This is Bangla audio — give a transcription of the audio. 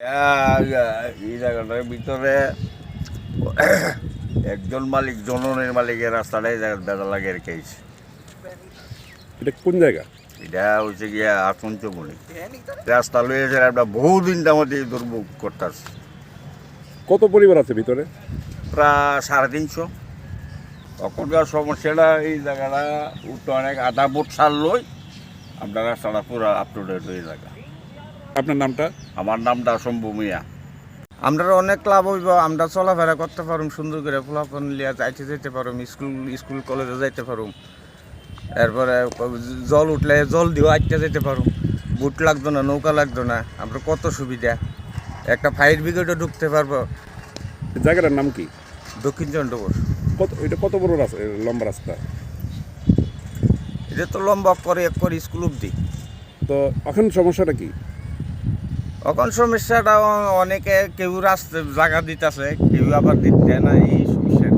এই জায়গাটার ভিতরে একজন মালিক জননের মালিকের রাস্তাটা এই জায়গায় বেদা লাগে রেখেছে এটা কোন জায়গা? এটা হচ্ছে গিয়া পঞ্চমণি রাস্তা লয়েছে আমরা বহুদিন আমাদের দুর্ভোগ করতেছি। কত পরিবার আছে ভিতরে? প্রায় সাড়ে তিনশো। তখনকার সমস্যাটা এই জায়গাটা উঠতে অনেক আধা ফুট সার লই আপনার রাস্তাটা পুরো আপ টু ডেট হয়ে জায়গা আপনার নামটা? আমার নামটা শম্ভু মিয়া। আমরা অনেক লাভ হইব আমরা চলাফেরা করতে পারুম সুন্দর করে ফুলাফন লিয়া যাইতে যেতে পারুম স্কুল স্কুল কলেজে যাইতে পারুম। এরপরে জল উঠলে জল দিয়েও আটতে যেতে পারুম। বুট লাগতো না নৌকা লাগতো না আমরা কত সুবিধা। একটা ফায়ার ব্রিগেডও ঢুকতে পারব। জায়গাটার নাম কি? দক্ষিণ চন্দ্রপুর। কত এটা কত বড় রাস্তা লম্বা রাস্তা? এটা তো লম্বা করে এক করে স্কুল অব্দি তো এখন সমস্যাটা কি? এখন সমস্যাটা অনেকে কেউ রাস্তা জায়গা দিতেছে কেউ আবার দিতে না এই সমস্যা